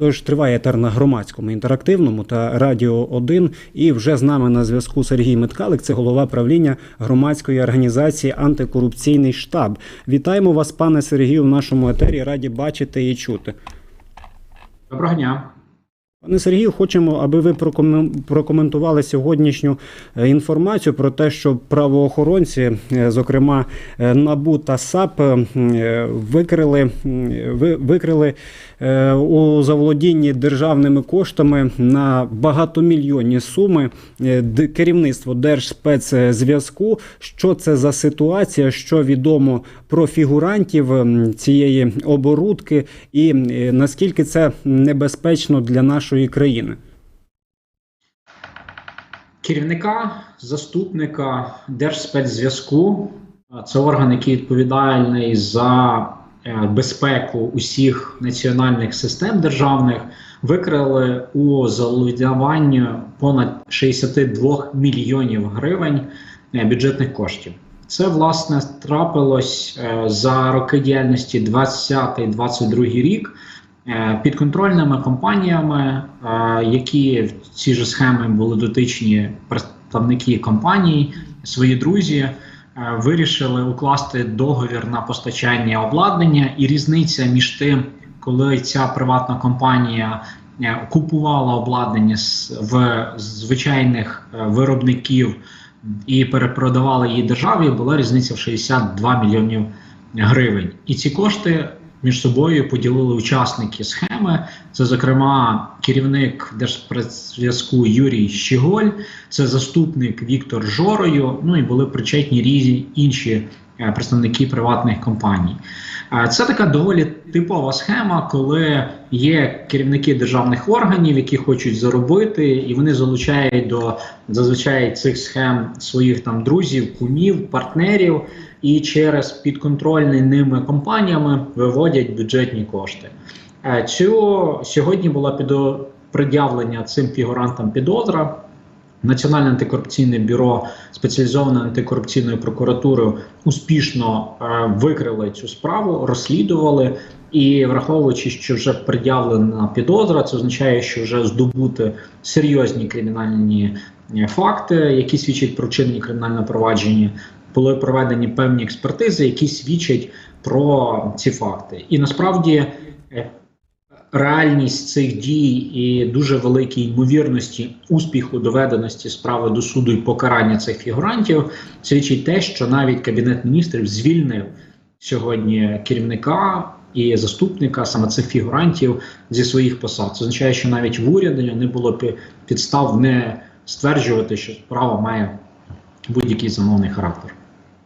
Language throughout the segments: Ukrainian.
Тож триває етер на громадському інтерактивному та радіо 1. І вже з нами на зв'язку Сергій Миткалик, це голова правління громадської організації Антикорупційний штаб. Вітаємо вас, пане Сергію, в нашому етері. Раді бачити і чути. Доброго дня. Пане Сергію, хочемо, аби ви прокомен- прокоментували сьогоднішню е, інформацію про те, що правоохоронці, е, зокрема е, НАБУ та САП, викрили, викрили у заволодінні державними коштами на багатомільйонні суми керівництво Держспецзв'язку. Що це за ситуація? Що відомо про фігурантів цієї оборудки, і наскільки це небезпечно для нашої країни? Керівника, заступника Держспецзв'язку це орган, який відповідальний за е, безпеку усіх національних систем державних, викрили у заволодіванні понад 62 мільйонів гривень е, бюджетних коштів. Це власне трапилось е, за роки діяльності 20-22 рік. Е, підконтрольними компаніями, е, які в ці ж схеми були дотичні представники компаній, свої друзі, е, вирішили укласти договір на постачання обладнання, і різниця між тим, коли ця приватна компанія купувала обладнання в звичайних виробників і перепродавала її державі, була різниця в 62 мільйонів гривень. І ці кошти між собою поділили учасники схеми. Це, зокрема, керівник Держспецзв'язку Юрій Щіголь, це заступник Віктор Жорою. Ну і були причетні різні інші представники приватних компаній. Е, Це така доволі типова схема, коли є керівники державних органів, які хочуть заробити, і вони залучають до зазвичай цих схем своїх там друзів, кумів, партнерів, і через підконтрольні ними компаніями виводять бюджетні кошти. Е, Цю сьогодні була підо пред'явлення цим фігурантам підозра. Національне антикорупційне бюро спеціалізованою антикорупційною прокуратурою успішно е, викрили цю справу, розслідували. І враховуючи, що вже пред'явлена підозра, це означає, що вже здобути серйозні кримінальні е, факти, які свідчать про чинні кримінальне провадження. Були проведені певні експертизи, які свідчать про ці факти. І насправді е, реальність цих дій і дуже великій ймовірності успіху доведеності справи до суду і покарання цих фігурантів свідчить те, що навіть кабінет міністрів звільнив сьогодні керівника і заступника саме цих фігурантів зі своїх посад. Це означає, що навіть в уряді не було пі- підстав не стверджувати, що справа має будь-який замовний характер.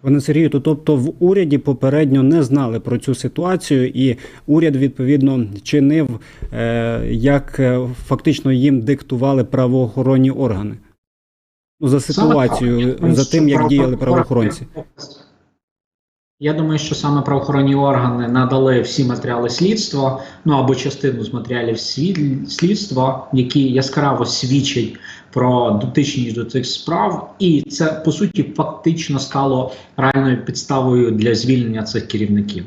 Пане Сергію, то тобто в уряді попередньо не знали про цю ситуацію, і уряд відповідно чинив, е, як е, фактично їм диктували правоохоронні органи. Ну, за ситуацією, за тим, як діяли правоохоронці. Я думаю, що саме правоохоронні органи надали всі матеріали слідства, ну або частину з матеріалів слідства, які яскраво свідчать про дотичність до цих справ, і це по суті фактично стало реальною підставою для звільнення цих керівників.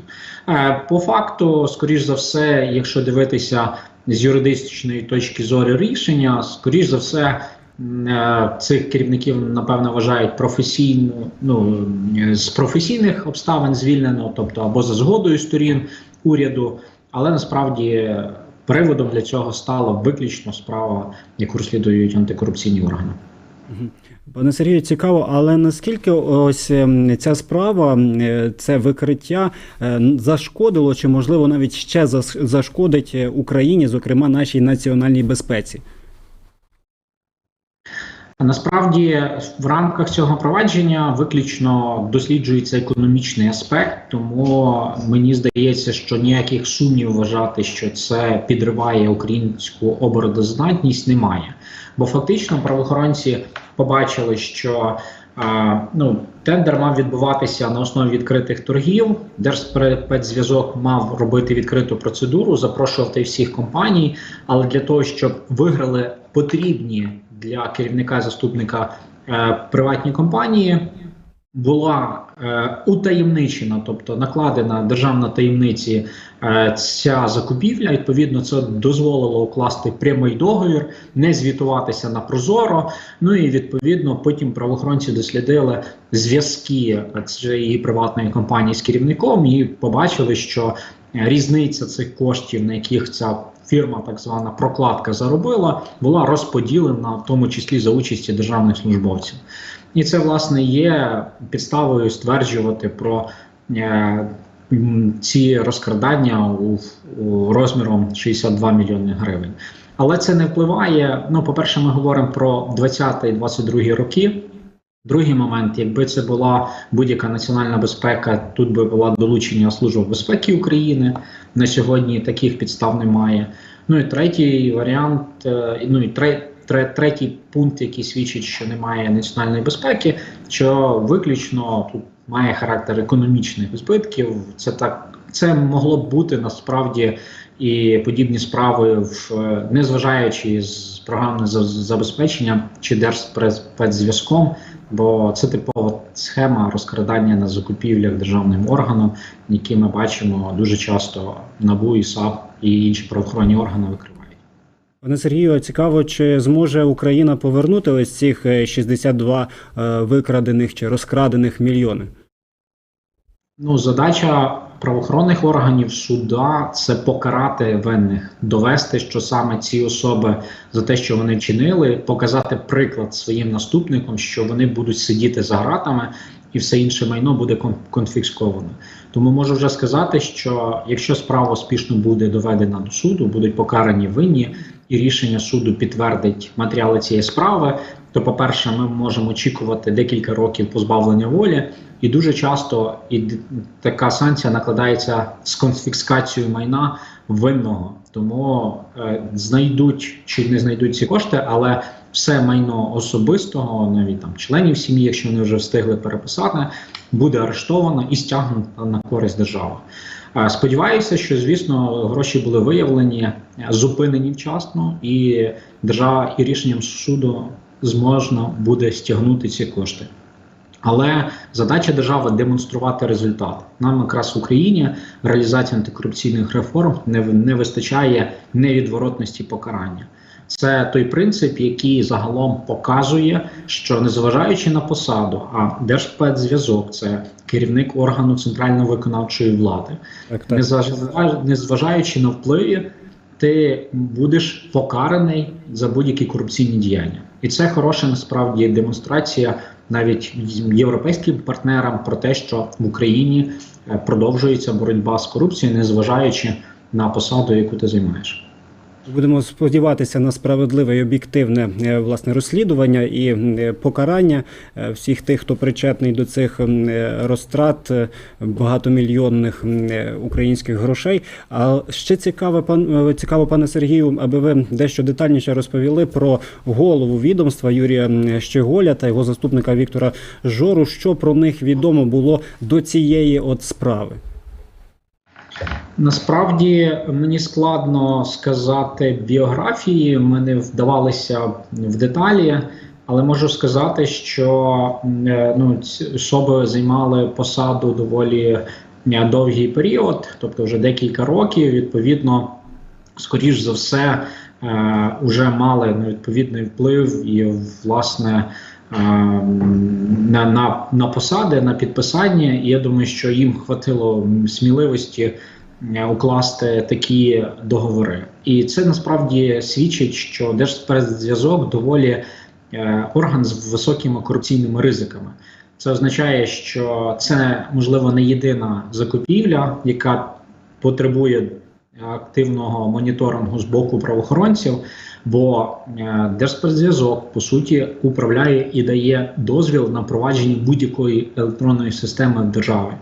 Е, По факту, скоріш за все, якщо дивитися з юридичної точки зору рішення, скоріш за все. Е, Цих керівників напевно вважають професійно, ну з професійних обставин звільнено, тобто або за згодою сторін уряду, але насправді приводом для цього стала виключно справа, яку розслідують антикорупційні органи. Пане Сергію, цікаво, але наскільки ось ем, ця справа, е, це викриття е, зашкодило, чи можливо навіть ще зашкодить Україні, зокрема нашій національній безпеці? А насправді в рамках цього провадження виключно досліджується економічний аспект, тому мені здається, що ніяких сумнів вважати, що це підриває українську обороноздатність, немає. Бо фактично правоохоронці побачили, що е, ну, тендер мав відбуватися на основі відкритих торгів. Держспецзв'язок мав робити відкриту процедуру, запрошувати всіх компаній, але для того, щоб виграли потрібні для керівника і заступника е, приватні компанії. була е, утаємничена, тобто накладена державна таємниці е, ця закупівля. Відповідно, це дозволило укласти прямий договір, не звітуватися на прозоро. Ну і відповідно потім правоохоронці дослідили зв'язки цієї приватної компанії з керівником і побачили, що різниця цих коштів, на яких ця фірма, так звана прокладка, заробила, була розподілена, в тому числі за участі державних службовців. І це власне є підставою стверджувати про е, ці розкрадання у, у розміром 62 мільйони гривень. Але це не впливає. Ну, по-перше, ми говоримо про 20-22 роки. Другий момент, якби це була будь-яка національна безпека, тут би була долучення Служби безпеки України. На сьогодні таких підстав немає. Ну і третій варіант, е, ну і тре, тре, третій пункт, який свідчить, що немає національної безпеки, що виключно тут має характер економічних збитків. Це так, це могло б бути насправді і подібні справи, в е, незважаючи з програмне забезпечення чи держспецзв'язком, бо це типова схема розкрадання на закупівлях державним органом, які ми бачимо дуже часто НАБУ і САП і інші правоохоронні органи викривають. Пане Сергію, цікаво, чи зможе Україна повернути ось цих е, 62 е, викрадених чи розкрадених мільйони? Ну, задача правоохоронних органів суда це покарати винних, довести, що саме ці особи за те, що вони чинили, показати приклад своїм наступникам, що вони будуть сидіти за ґратами, і все інше майно буде кон- конфісковано. Тому можу вже сказати, що якщо справа успішно буде доведена до суду, будуть покарані винні, і рішення суду підтвердить матеріали цієї справи, то, по-перше, ми можемо очікувати декілька років позбавлення волі, і дуже часто і така санкція накладається з конфіскацією майна винного. Тому е, знайдуть чи не знайдуть ці кошти, але все майно особистого, навіть там членів сім'ї, якщо вони вже встигли переписати, буде арештовано і стягнуто на користь держави. Е, Сподіваюся, що звісно гроші були виявлені, зупинені вчасно, і держава і рішенням суду зможна буде стягнути ці кошти. Але задача держави демонструвати результат. Нам якраз в Україні реалізація антикорупційних реформ не, не вистачає невідворотності покарання. Це той принцип, який загалом показує, що незважаючи на посаду, а Держспецзв'язок – це керівник органу центральної виконавчої влади, Так, так. незважаючи, на впливи, ти будеш покараний за будь-які корупційні діяння, і це хороша насправді демонстрація навіть європейським партнерам про те, що в Україні е, продовжується боротьба з корупцією, незважаючи на посаду, яку ти займаєш. Будемо сподіватися на справедливе і об'єктивне е, власне розслідування і е, покарання е, всіх тих, хто причетний до цих розтрат багатомільйонних українських грошей. А ще цікаво, пан цікаво, пане Сергію, аби ви дещо детальніше розповіли про голову відомства Юрія Щеголя та його заступника Віктора Жору. Що про них відомо було до цієї от справи? Насправді мені складно сказати біографії, ми не вдавалися в деталі, але можу сказати, що е, ну, ці особи займали посаду доволі е, довгий період, тобто вже декілька років. Відповідно, скоріш за все, е, вже мали ну, відповідний вплив і власне. Е, На, на, на посади, на підписання, і я думаю, що їм хватило сміливості е, укласти такі договори. І це насправді свідчить, що Держспецзв'язок доволі е, орган з високими корупційними ризиками. Це означає, що це можливо не єдина закупівля, яка потребує активного моніторингу з боку правоохоронців, бо е, Держспецзв'язок по суті управляє і дає дозвіл на провадження будь-якої електронної системи держави.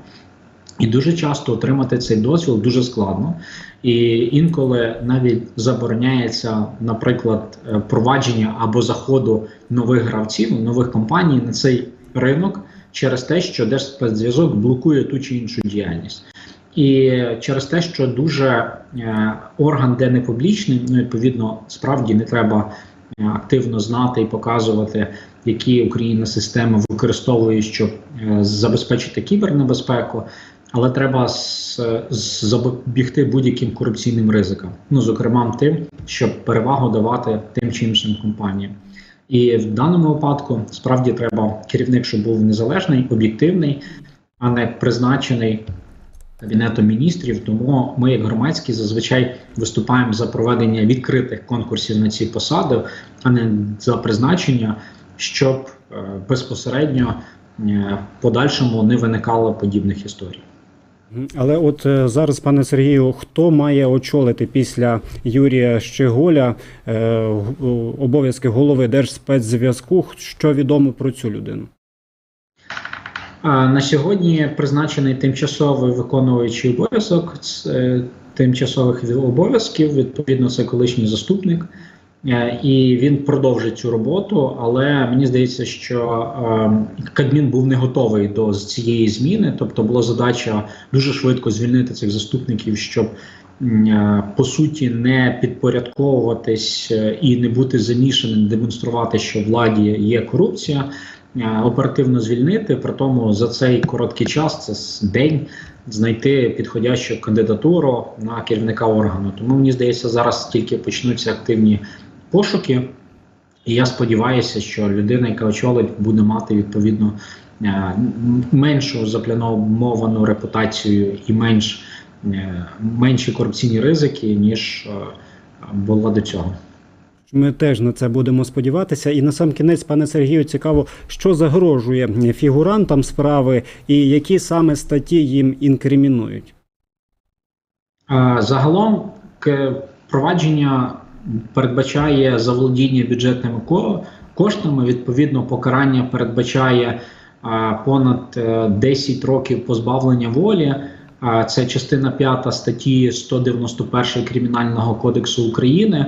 І дуже часто отримати цей дозвіл дуже складно, і інколи навіть забороняється, наприклад, е, провадження або заходу нових гравців, нових компаній на цей ринок через те, що Держспецзв'язок блокує ту чи іншу діяльність. І через те, що дуже е, орган, де не публічний, ну відповідно, справді не треба е, активно знати і показувати які Україна система використовує, щоб е, забезпечити кібернебезпеку, але треба з- з- запобігти будь-яким корупційним ризикам. Ну, зокрема, тим, щоб перевагу давати тим чи іншим компаніям. І в даному випадку справді треба керівник, щоб був незалежний, об'єктивний, а не призначений кабінетом міністрів. Тому ми, як громадські, зазвичай виступаємо за проведення відкритих конкурсів на ці посади, а не за призначення, щоб е, безпосередньо е, в подальшому не виникало подібних історій. Але от е, зараз, пане Сергію, хто має очолити після Юрія Щеголя обов'язки голови Держспецзв'язку? Що відомо про цю людину? На сьогодні призначений тимчасовий виконуючий обов'язок е, тимчасових обов'язків. Відповідно, це колишній заступник, Е, і він продовжить цю роботу. Але мені здається, що е, Кабмін був не готовий до цієї зміни. Тобто, була задача дуже швидко звільнити цих заступників, щоб е, по суті не підпорядковуватись і не бути замішаним, демонструвати, що владі є корупція оперативно звільнити. При тому за цей короткий час, це день, знайти підходящу кандидатуру на керівника органу. Тому мені здається, зараз тільки почнуться активні пошуки. І я сподіваюся, що людина, яка очолить, буде мати відповідно е, меншу заплановану репутацію і менш, е, менші корупційні ризики, ніж е, була до цього. Ми теж на це будемо сподіватися. І на сам кінець, пане Сергію, цікаво, що загрожує фігурантам справи і які саме статті їм інкримінують. Е, Загалом провадження передбачає заволодіння бюджетними коштами. Відповідно, покарання передбачає е, понад е, 10 років позбавлення волі. Е, Це частина 5 статті 191 Кримінального кодексу України.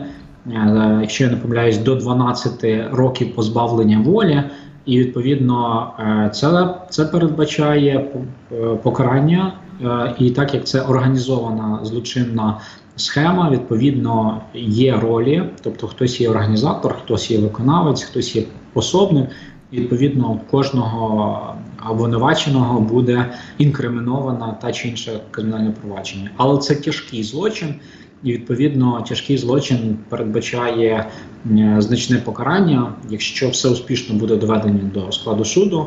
Якщо я не помиляюсь, до 12 років позбавлення волі. І відповідно е, це, це передбачає е, покарання, Е, і так як це організована злочинна схема, відповідно є ролі, тобто хтось є організатор, хтось є виконавець, хтось є пособник. Відповідно, кожного обвинуваченого буде інкримінована та чи інша кримінальне провадження, але це тяжкий злочин, і відповідно тяжкий злочин передбачає е, значне покарання, якщо все успішно буде доведено до складу суду.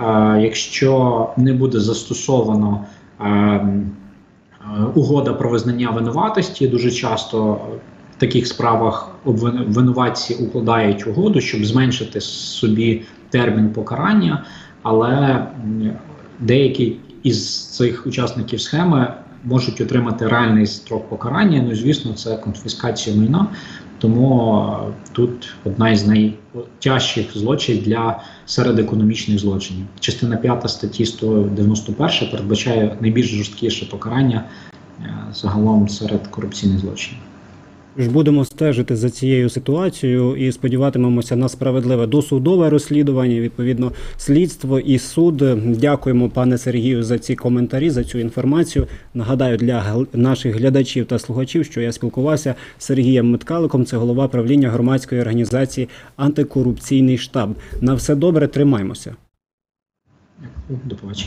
Е, Якщо не буде застосовано е, угода про визнання винуватості, дуже часто в таких справах винуватці укладають угоду, щоб зменшити собі термін покарання, але деякі із цих учасників схеми можуть отримати реальний строк покарання. Ну, звісно, це конфіскація майна. Тому е, тут одна із найтяжчих злочинів для серед економічних злочинів. Частина 5 статті 191 передбачає найбільш жорсткіше покарання е, загалом серед корупційних злочинів. Ж будемо стежити за цією ситуацією і сподіватимемося на справедливе досудове розслідування, відповідно, слідство і суд. Дякуємо, пане Сергію, за ці коментарі, за цю інформацію. Нагадаю для наших глядачів та слухачів, що я спілкувався з Сергієм Меткаликом, це голова правління громадської організації Антикорупційний штаб. На все добре, тримаймося. До побачення.